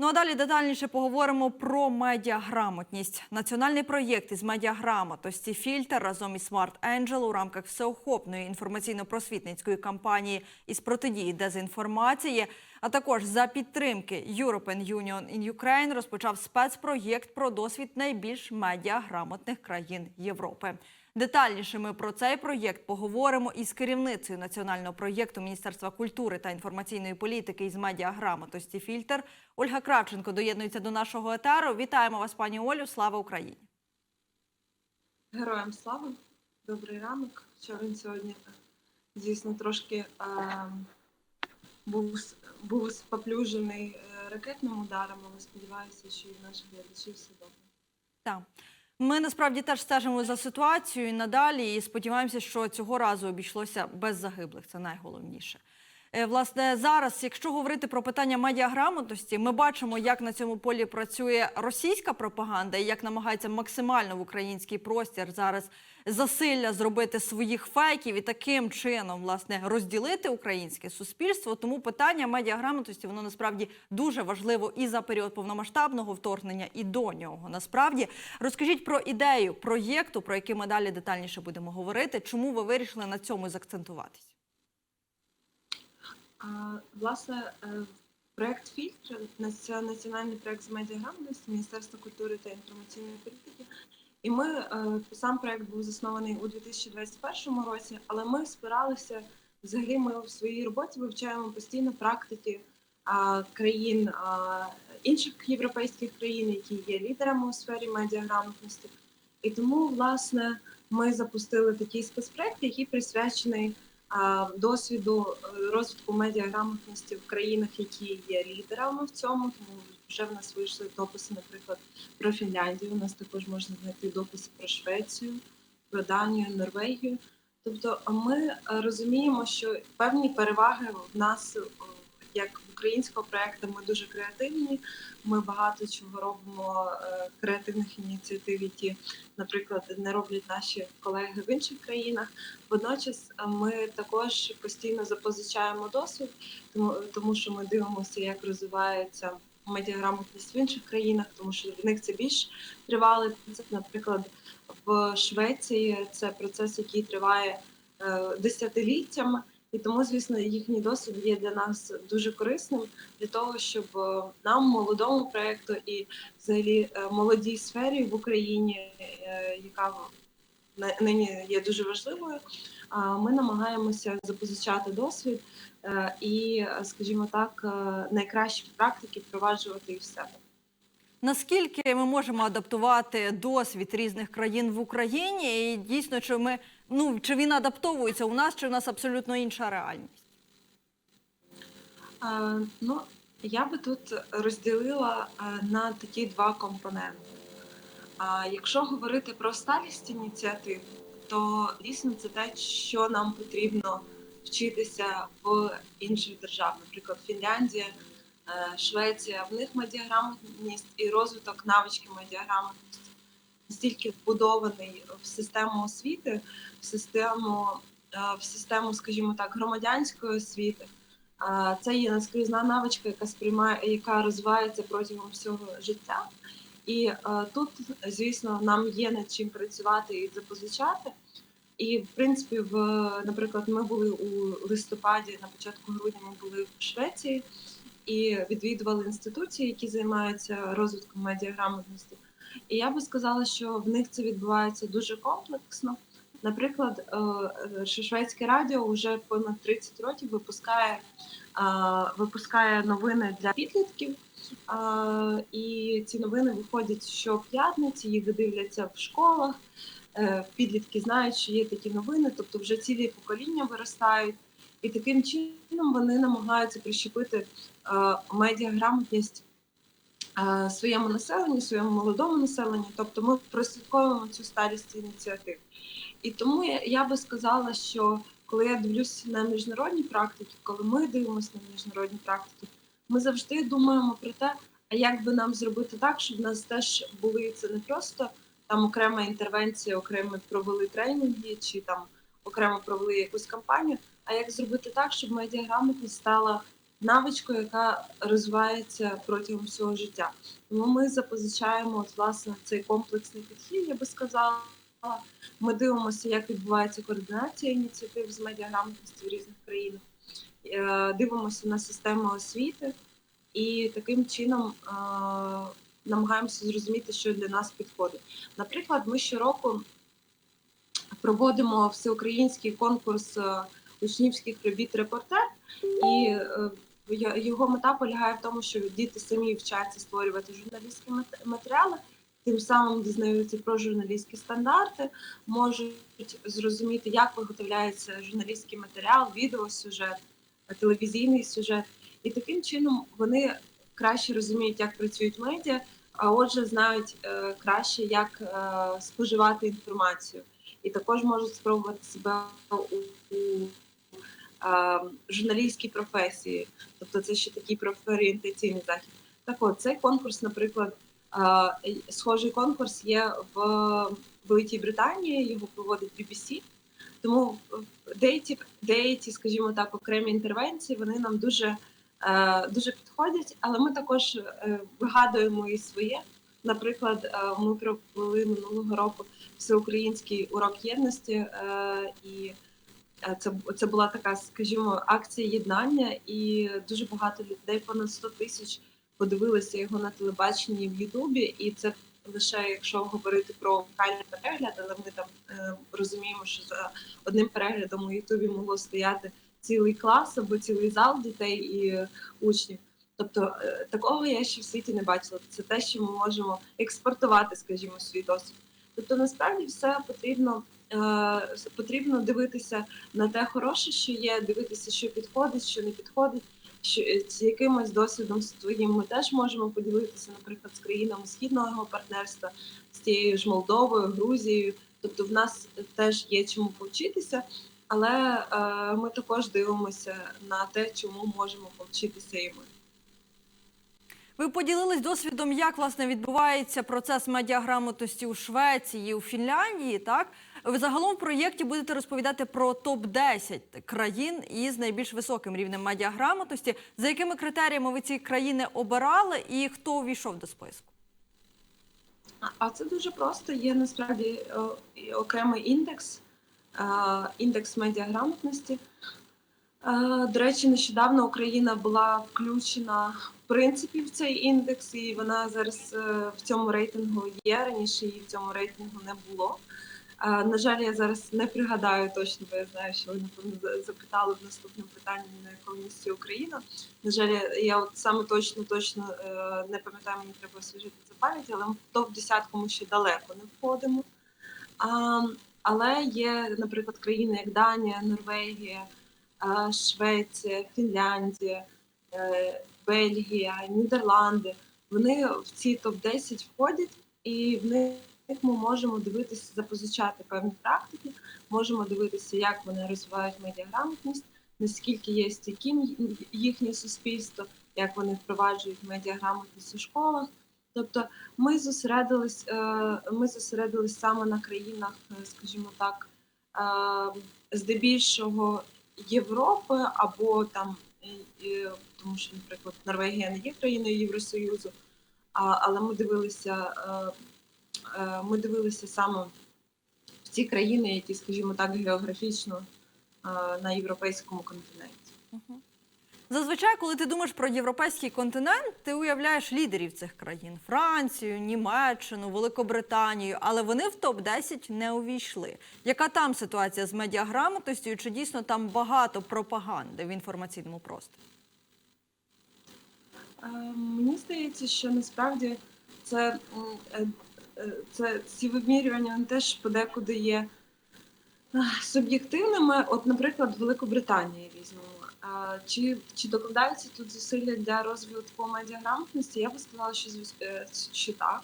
Ну а далі детальніше поговоримо про медіаграмотність. Національний проєкт із медіаграмотності фільтр разом із Smart Angel у рамках всеохопної інформаційно-просвітницької кампанії із протидії дезінформації, а також за підтримки European Union in Ukraine розпочав спецпроєкт про досвід найбільш медіаграмотних країн Європи. Детальніше ми про цей проєкт поговоримо із керівницею національного проєкту Міністерства культури та інформаційної політики із медіаграмотності фільтр Ольга Кравченко доєднується до нашого етеру. Вітаємо вас, пані Олю. Слава Україні! Героям слава, добрий ранок. Що він сьогодні дійсно трошки е, був, був споплюжений е, ракетним ударом, але сподіваюся, що і в наших глядачів все добре. Так. Ми насправді теж стежимо за ситуацією і надалі і сподіваємося, що цього разу обійшлося без загиблих. Це найголовніше. Е, Власне, зараз, якщо говорити про питання медіаграмотності, ми бачимо, як на цьому полі працює російська пропаганда і як намагається максимально в український простір зараз засилля зробити своїх фейків і таким чином власне розділити українське суспільство. Тому питання медіаграмотності воно насправді дуже важливо і за період повномасштабного вторгнення, і до нього. Насправді розкажіть про ідею проєкту, про який ми далі детальніше будемо говорити. Чому ви вирішили на цьому закцентуватись? Власне, е, проект фільтр національний проект з медіаграмотності Міністерства культури та інформаційної політики. І ми е, сам проект був заснований у 2021 році, але ми спиралися взагалі. Ми в своїй роботі вивчаємо постійно практики країн інших європейських країн, які є лідерами у сфері медіаграмотності. І тому, власне, ми запустили такий спецпроект, який присвячений досвіду е, розвитку медіаграмотності в країнах, які є лідерами в цьому. Тому вже в нас вийшли дописи, наприклад, про Фінляндію. У нас також можна знайти дописи про Швецію, про Данію, Норвегію. Тобто, ми е, розуміємо, що певні переваги в нас е, як українського проекту, ми дуже креативні. Ми багато чого робимо е, креативних ініціатив, які, наприклад, не роблять наші колеги в інших країнах. Водночас е, ми також постійно запозичаємо досвід, тому, тому що ми дивимося, як розвивається медіаграмотність в інших країнах, тому що в них це більш тривалий процес. Наприклад, в Швеції це процес, який триває е, десятиліттями. І тому, звісно, їхній досвід є для нас дуже корисним для того, щоб е, нам, молодому проекту і взагалі е, молодій сфері в Україні, е, яка нині є дуже важливою, ми намагаємося запозичати досвід і, скажімо так, найкращі практики впроваджувати і в себе. Наскільки ми можемо адаптувати досвід різних країн в Україні? І дійсно, чи ми ну чи він адаптовується у нас, чи у нас абсолютно інша реальність? Е, Ну, я би тут розділила е, на такі два компоненти. А якщо говорити про сталість ініціатив, то дійсно це те, що нам потрібно вчитися в інших державах, наприклад, Фінляндія, е, Швеція. В них медіаграмотність і розвиток навички медіаграмотності настільки вбудований в систему освіти, в систему, е, в систему, скажімо так, громадянської освіти. Це є наскрізна навичка, яка сприймає, яка розвивається протягом всього життя. І е, тут, звісно, нам є над чим працювати і запозичати. І, в принципі, в, наприклад, ми були у листопаді, на початку грудня ми були в Швеції і відвідували інституції, які займаються розвитком медіаграмотності. І я би сказала, що в них це відбувається дуже комплексно. Наприклад, е, е, шведське радіо вже понад 30 років випускає, е, випускає новини для підлітків. І ці новини виходять щоп'ятниці, їх дивляться в школах. Підлітки знають, що є такі новини, тобто вже цілі покоління виростають, і таким чином вони намагаються прищепити медіаграмотність своєму населенню, своєму молодому населенню. Тобто ми прослідковуємо цю старість ініціатив. І тому я, я би сказала, що коли я дивлюся на міжнародні практики, коли ми дивимося на міжнародні практики, ми завжди думаємо про те, а як би нам зробити так, щоб в нас теж були це не просто там окрема інтервенція, окремо провели тренінги чи там окремо провели якусь кампанію, а як зробити так, щоб медіаграмотність стала навичкою, яка розвивається протягом всього життя. Тому ми запозичаємо от, власне цей комплексний підхід, я би сказала. Ми дивимося, як відбувається координація ініціатив з медіаграмотності в різних країнах, Е, дивимося на систему освіти і таким чином е, намагаємося зрозуміти, що для нас підходить. Наприклад, ми щороку проводимо всеукраїнський конкурс е, учнівських робіт репортер, і його мета полягає в тому, що діти самі вчаться створювати журналістські матеріали, тим самим дізнаються про журналістські стандарти, можуть зрозуміти, як виготовляється журналістський матеріал, відеосюжет, телевізійний сюжет. І таким чином вони краще розуміють, як працюють медіа, а отже, знають е, краще, як е, споживати інформацію. І також можуть спробувати себе у, у журналістській професії. Тобто це ще такий профорієнтаційний захід. Так от, цей конкурс, наприклад, схожий конкурс є в Великій Британії, його проводить BBC. Тому деякі, деякі, скажімо так, окремі інтервенції вони нам дуже, дуже підходять, але ми також е, вигадуємо і своє. Наприклад, ми провели минулого року всеукраїнський урок єдності, е, і це, це була така, скажімо, акція єднання, і дуже багато людей, понад 100 тисяч, подивилися його на телебаченні в Ютубі, і це лише якщо говорити про унікальний перегляд, але ми там е, розуміємо, що за одним переглядом у Ютубі могло стояти цілий клас або цілий зал дітей і учнів. Тобто е, такого я ще в світі не бачила. Це те, що ми можемо експортувати, скажімо, свій досвід. Тобто, насправді все потрібно, потрібно дивитися на те хороше, що є, дивитися, що підходить, що не підходить. Що е, з якимось досвідом своїм ми теж можемо поділитися, наприклад, з країнами східного партнерства, з тією ж Молдовою, Грузією. Тобто, в нас теж є чому повчитися, але е, ми також дивимося на те, чому можемо повчитися і ми. Ви поділились досвідом, як власне відбувається процес медіаграмотності у Швеції, у Фінляндії. Так загалом в проєкті будете розповідати про топ 10 країн із найбільш високим рівнем медіаграмотності. За якими критеріями ви ці країни обирали, і хто увійшов до списку? А- А це дуже просто. Є насправді окремий індекс, е, індекс медіаграмотності. Е, До речі, нещодавно Україна була включена в принципі в цей індекс, і вона зараз е, в цьому рейтингу є. Раніше її в цьому рейтингу не було. Е, На жаль, я зараз не пригадаю точно, бо я знаю, що ви напевно запитали в наступному питанні, на якому місці Україна. На жаль, я- от саме точно точно е, не пам'ятаю, мені треба освіжити це пам'ять, але в топ десятку ми ще далеко не входимо. А, але є, наприклад, країни як Данія, Норвегія, Швеція, Фінляндія, е, Бельгія, Нідерланди. Вони в ці топ 10 входять, і в них ми можемо дивитися, запозичати певні практики, можемо дивитися, як вони розвивають медіаграмотність, наскільки є стійким їхнє суспільство, як вони впроваджують медіаграмотність у школах. Тобто ми зосередились, е, ми зосередились саме на країнах, е, скажімо так, е, здебільшого Європи або там, тому що, наприклад, Норвегія не є країною Євросоюзу, але ми дивилися, ми дивилися саме в ті країни, які, скажімо так, географічно е, на європейському континенті. Зазвичай, коли ти думаєш про європейський континент, ти уявляєш лідерів цих країн: Францію, Німеччину, Великобританію, але вони в топ 10 не увійшли. Яка там ситуація з медіаграмотністю? Чи дійсно там багато пропаганди в інформаційному просторі? Е, Мені здається, що насправді це, е, е, це ці вимірювання вони теж подекуди є е, суб'єктивними. От, наприклад, Великобританія візьмемо. Е, Чи, чи докладаються тут зусилля для розвитку медіаграмотності? Я би сказала, що е, що так.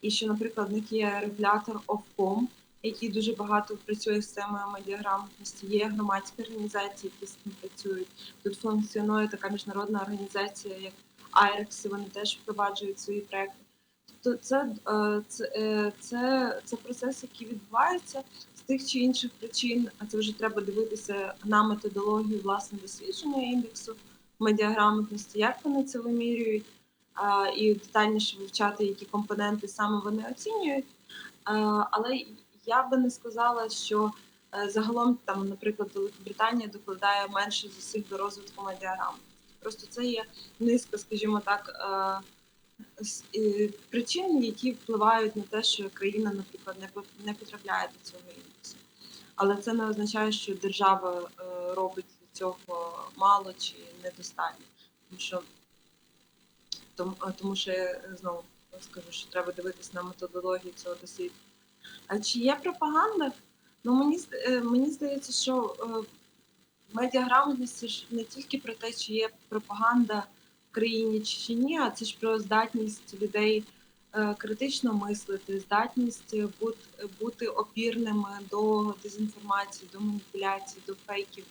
І що, наприклад, в них є регулятор Ofcom, який дуже багато працює з темою медіаграмотності. Є громадські організації, які з цим працюють. Тут функціонує така міжнародна організація, як IREX, вони теж впроваджують свої проекти. Тобто це, е, це, е, це, це процес, який відбувається з тих чи інших причин, а це вже треба дивитися на методологію власне дослідження індексу. медіаграмотності, як вони це вимірюють, і детальніше вивчати, які компоненти саме вони оцінюють. Але я би не сказала, що е, загалом там, наприклад, Великобританія докладає менше зусиль до розвитку медіаграмотності. Просто це є низка, скажімо так, причин, які впливають на те, що країна, наприклад, не потрапляє до цього індексу. Але це не означає, що держава е, робить цього мало чи недостатньо. Тому що тому, е, що я знову скажу, що треба дивитись на методологію цього дослідження. А чи є пропаганда? Ну мені е, мені здається, що е, медіаграмотність це ж не тільки про те, чи є пропаганда країні чи ні, а це ж про здатність людей е, критично мислити, здатність бути, опірними до дезінформації, до маніпуляцій, до фейків.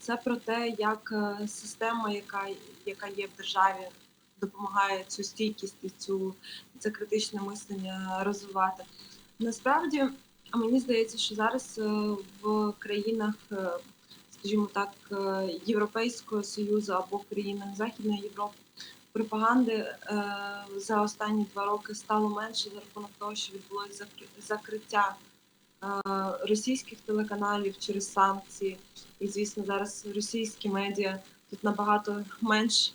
Це про те, як е, система, яка, яка є в державі, допомагає цю стійкість і цю це критичне мислення розвивати. Насправді мені здається, що зараз е, в країнах, скажімо так, е, Європейського Союзу або країнам Західної Європи пропаганди е, за останні два роки стало менше за рахунок того, що відбулося закри- закриття е, російських телеканалів через санкції. І звісно, зараз російські медіа тут набагато менш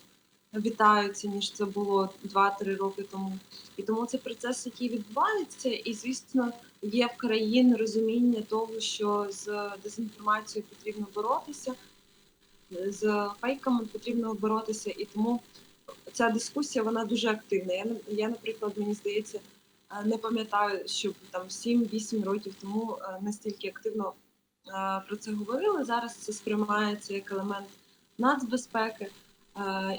вітаються, ніж це було 2-3 роки тому. І тому це процес, який відбувається, і звісно, є в країн розуміння того, що з дезінформацією потрібно боротися, з фейками потрібно боротися, і тому ця дискусія вона дуже активна. Я, я наприклад, мені здається, е, не пам'ятаю, щоб там 7-8 років тому е, настільки активно е, про це говорили. Зараз це сприймається як елемент нацбезпеки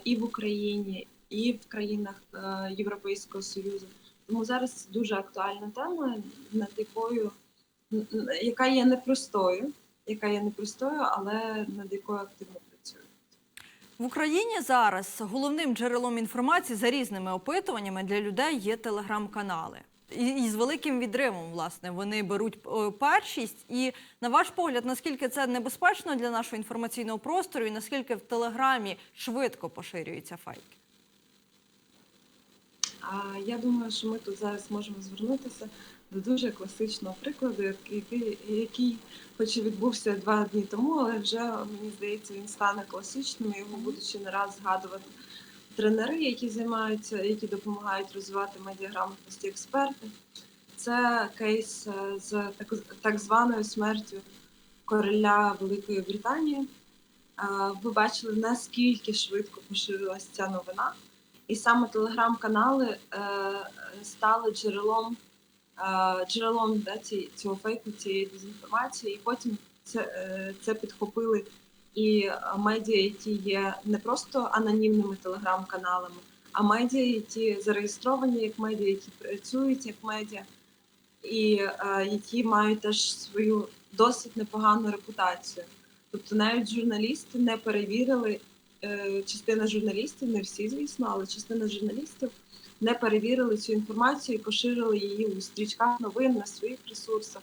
і в Україні, і в країнах е, Європейського Союзу. Тому зараз дуже актуальна тема, над якою яка є непростою, яка є непростою, але над якою активно працюють. В Україні зараз головним джерелом інформації за різними опитуваннями для людей є телеграм-канали. І, з великим відривом, власне, вони беруть е, першість. І на ваш погляд, наскільки це небезпечно для нашого інформаційного простору, і наскільки в телеграмі швидко поширюються фейки? А я думаю, що ми тут зараз можемо звернутися до дуже класичного прикладу, який, який хоч і відбувся два дні тому, але вже мені здається, він стане класичним. і Його будуть не раз згадувати тренери, які займаються, які допомагають розвивати медіаграмотності експерти. Це кейс е, з так, так званою смертю короля Великої Британії. Е, Ви бачили, наскільки швидко поширилася ця новина. І саме телеграм-канали е, стали джерелом, джерелом да, цього фейку, цієї дезінформації, і потім це, це підхопили і медіа, які є не просто анонімними телеграм-каналами, а медіа, які зареєстровані як медіа, які працюють як медіа, і е, які мають теж свою досить непогану репутацію. Тобто навіть журналісти не перевірили е, частина журналістів, не всі, звісно, але частина журналістів не перевірили цю інформацію і поширили її у стрічках новин на своїх ресурсах.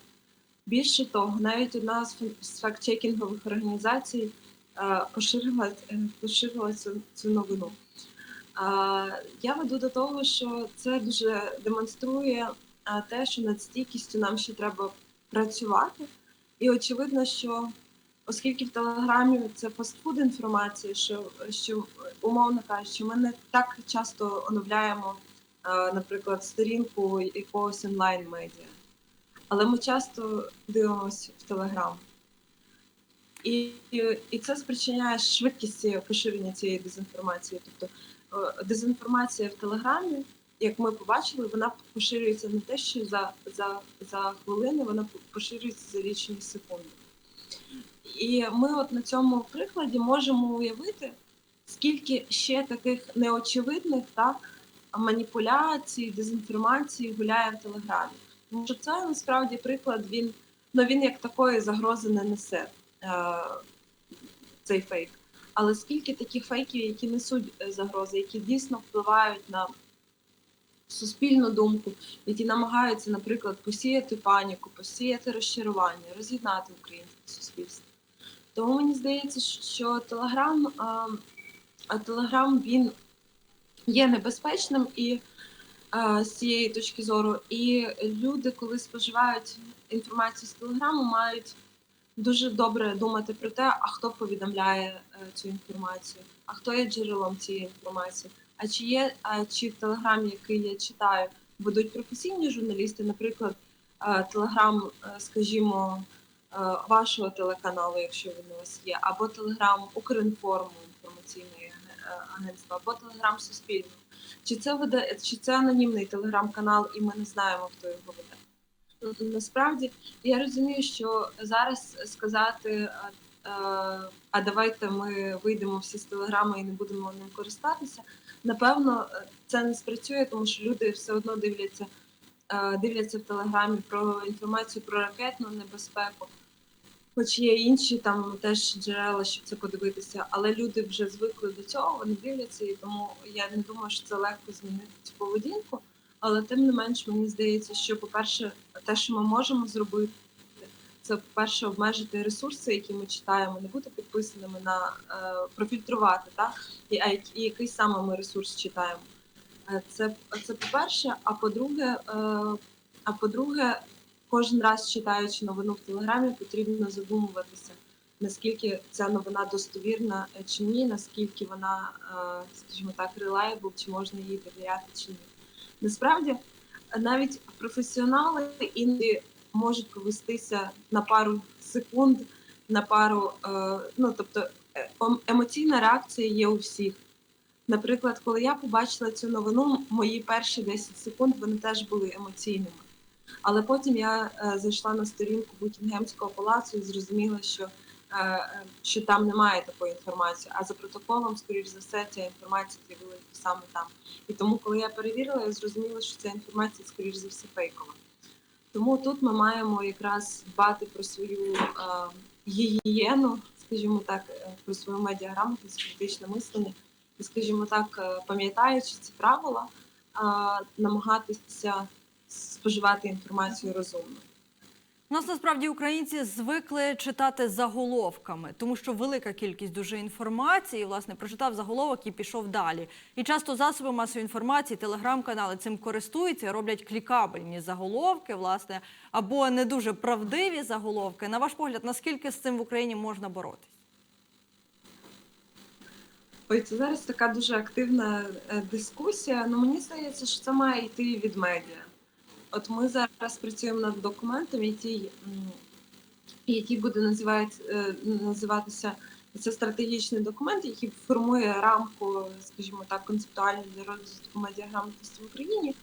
Більше того, навіть одна з факт-чекінгових організацій е, поширила, е, поширила цю, цю новину. Я веду до того, що це дуже демонструє те, що над стійкістю нам ще треба працювати. І очевидно, що оскільки в Телеграмі це фастфуд інформація, що, що умовно кажучи, ми не так часто оновляємо, наприклад, сторінку якогось онлайн-медіа, але ми часто дивимося в Телеграм. І, і, і це спричиняє швидкість поширення цієї дезінформації. Тобто е, дезінформація в Телеграмі, як ми побачили, вона поширюється не те, що за, за, за хвилини, вона поширюється за лічені секунди. І ми от на цьому прикладі можемо уявити, скільки ще таких неочевидних так, маніпуляцій, дезінформації гуляє в Телеграмі. Тому що це насправді приклад, він, ну, він як такої загрози не несе цей фейк. Але скільки таких фейків, які несуть е, загрози, які дійсно впливають на суспільну думку, які намагаються, наприклад, посіяти паніку, посіяти розчарування, роз'єднати українське суспільство. Тому мені здається, що Телеграм а Телеграм він є небезпечним і е, з цієї точки зору. І люди, коли споживають інформацію з Телеграму, мають дуже добре думати про те, а хто повідомляє е, цю інформацію, а хто є джерелом цієї інформації. А чи є а чи в Телеграмі, який я читаю, ведуть професійні журналісти, наприклад, е, Телеграм, е, скажімо, вашого телеканалу, якщо він у вас є, або Телеграм Укрінформу інформаційної агентства, або Телеграм Суспільного. Чи це веде, чи це анонімний телеграм-канал, і ми не знаємо, хто його веде? Насправді я розумію, що зараз сказати, е, е, а давайте ми вийдемо всі з телеграми і не будемо ним користатися. Напевно, е, це не спрацює, тому що люди все одно дивляться, дивляться в телеграмі про інформацію про ракетну небезпеку. Хоч є інші там теж джерела, щоб це подивитися, але люди вже звикли до цього, вони дивляться, і тому я не думаю, що це легко змінити цю поведінку. Але тим не менш, мені здається, що, по-перше, те, що ми можемо зробити, це по-перше, обмежити ресурси, які ми читаємо, не бути підписаними на е, профільтрувати, так? І, і який саме ми ресурс читаємо. Е, Це, це по-перше, а по-друге, е, а по-друге, кожен раз читаючи новину в Телеграмі, потрібно задумуватися, наскільки ця новина достовірна чи ні, наскільки вона, скажімо так, reliable, чи можна їй довіряти чи ні. Насправді, навіть професіонали іноді можуть повестися на пару секунд, на пару, е, ну тобто е, ем- емоційна реакція є у всіх. Наприклад, коли я побачила цю новину, мої перші 10 секунд вони теж були емоційними. Але потім я е, зайшла на сторінку Букінгемського палацу і зрозуміла, що, що там немає такої інформації. А за протоколом, скоріш за все, ця інформація з'явилася саме там. І тому, коли я перевірила, я зрозуміла, що ця інформація, скоріш за все, фейкова. Тому тут ми маємо якраз дбати про свою е, гігієну, скажімо так, е, про свою медіаграмотність, критичне мислення, і, скажімо так, е, пам'ятаючи ці правила, е, намагатися споживати інформацію розумно. Нас насправді українці звикли читати заголовками, тому що велика кількість дуже інформації, власне, прочитав заголовок і пішов далі. І часто засоби масової інформації, телеграм-канали цим користуються, роблять клікабельні заголовки, власне, або не дуже правдиві заголовки. На ваш погляд, наскільки з цим в Україні можна боротись? Ой, це зараз така дуже активна е, дискусія. Ну мені здається, що це має йти від медіа. От ми зараз працюємо над документом, який, який буде називати, е, називатися це стратегічний документ, який формує рамку, скажімо так, концептуальну для розвитку медіаграмотності в Україні.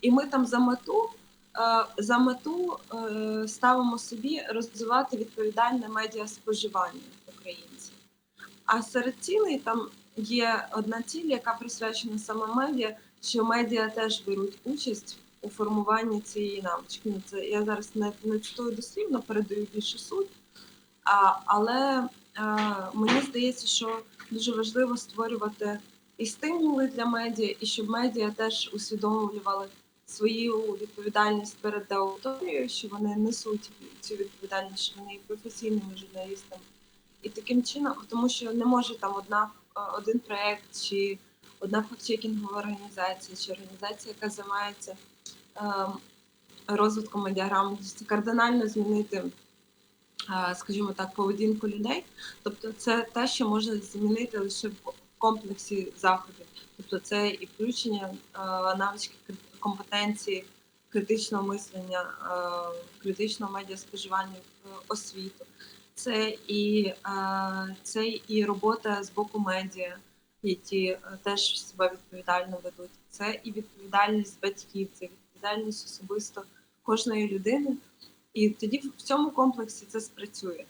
І ми там за мету, е, за мету е, ставимо собі розвивати відповідальне медіаспоживання українців. А серед цілей там є одна ціль, яка присвячена саме медіа, що медіа теж беруть участь у формуванні цієї навички. Ну, Це я зараз не, не цитую дослівно, передаю більше суть. А, але а, мені здається, що дуже важливо створювати і стимули для медіа, і щоб медіа теж усвідомлювали свою відповідальність перед аудиторією, що вони несуть цю відповідальність, що вони є професійними журналістами. І таким чином, тому що не може там одна е, один проект чи одна фактчекінгова організація, чи організація, яка займається розвитком медіаграмотності, кардинально змінити, е, скажімо так, поведінку людей. Тобто, це те, що може змінити лише в комплексі заходів. Тобто, це і включення е, навички компетенції критичного мислення, е, критичного медіаспоживання в освіту. Це і, е, це і робота з боку медіа, які е, теж себе відповідально ведуть. Це і відповідальність батьків, це відповідальність особисто кожної людини. І тоді в цьому комплексі це спрацює.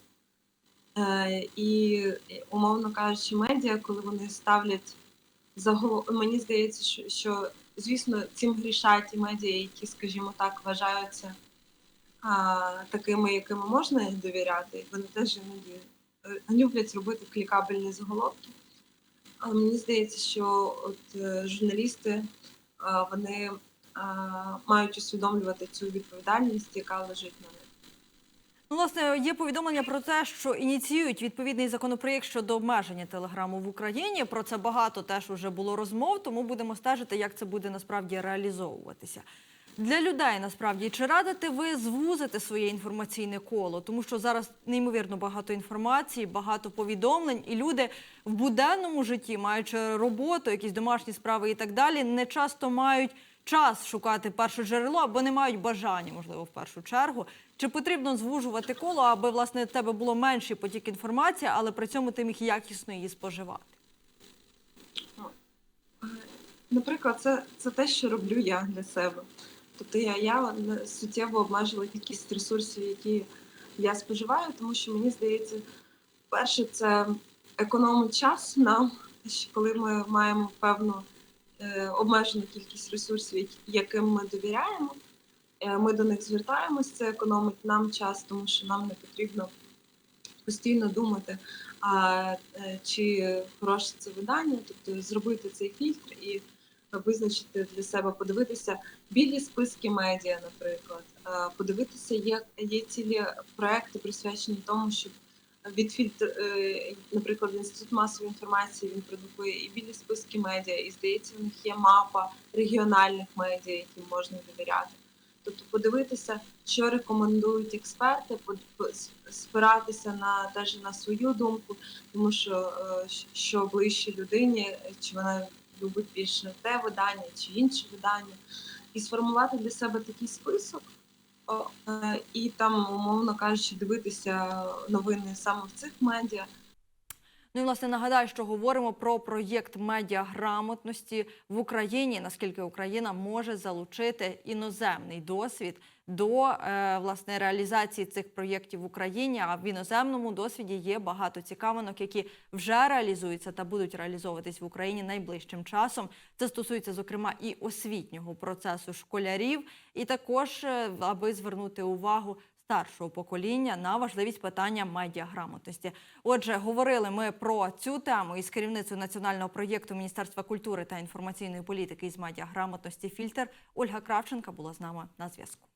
Е, і, умовно кажучи, медіа, коли вони ставлять заголов... мені здається, що, що звісно цим грішать і медіа, які, скажімо так, вважаються а, такими, якими можна довіряти. Вони теж іноді е, люблять робити клікабельні заголовки. Але мені здається, що от е, журналісти вони мають усвідомлювати цю відповідальність, яка лежить на них. Ну, власне, є повідомлення про те, що ініціюють відповідний законопроєкт щодо обмеження телеграму в Україні. Про це багато теж вже було розмов, тому будемо стежити, як це буде насправді реалізовуватися. Для людей насправді чи радите ви звузити своє інформаційне коло, тому що зараз неймовірно багато інформації, багато повідомлень, і люди в буденному житті, маючи роботу, якісь домашні справи і так далі, не часто мають час шукати перше джерело або не мають бажання, можливо, в першу чергу. Чи потрібно звужувати коло, аби власне тебе було менший потік інформації, але при цьому ти міг якісно її споживати? Наприклад, це, це те, що роблю я для себе. Тобто я, я суттєво обмежила кількість ресурсів, які я споживаю, тому що мені здається, перше, це економить час нам, коли ми маємо певну е, обмежену кількість ресурсів, яким ми довіряємо. е, Ми до них звертаємось, це економить нам час, тому що нам не потрібно постійно думати, а, е, чи хороше це видання, тобто зробити цей фільтр і визначити для себе, подивитися білі списки медіа, наприклад, подивитися, є, є цілі проекти присвячені тому, щоб відфільтр, е, наприклад, інститут масової інформації він продукує і білі списки медіа, і здається, в них є мапа регіональних медіа, яким можна довіряти. Тобто подивитися, що рекомендують експерти, спиратися на теж на свою думку, тому що е, що ближче людині, чи вона любить більше те видання чи інше видання, і сформувати для себе такий список, е, і там, умовно кажучи, дивитися новини саме в цих медіа. Ну і власне нагадаю, що говоримо про проєкт медіаграмотності в Україні. Наскільки Україна може залучити іноземний досвід до е, власне реалізації цих проєктів в Україні? А в іноземному досвіді є багато цікавинок, які вже реалізуються та будуть реалізовуватись в Україні найближчим часом. Це стосується зокрема і освітнього процесу школярів, і також е, аби звернути увагу старшого покоління на важливість питання медіаграмотності. Отже, говорили ми про цю тему із керівницею національного проєкту Міністерства культури та інформаційної політики із медіаграмотності Фільтр Ольга Кравченка була з нами на зв'язку.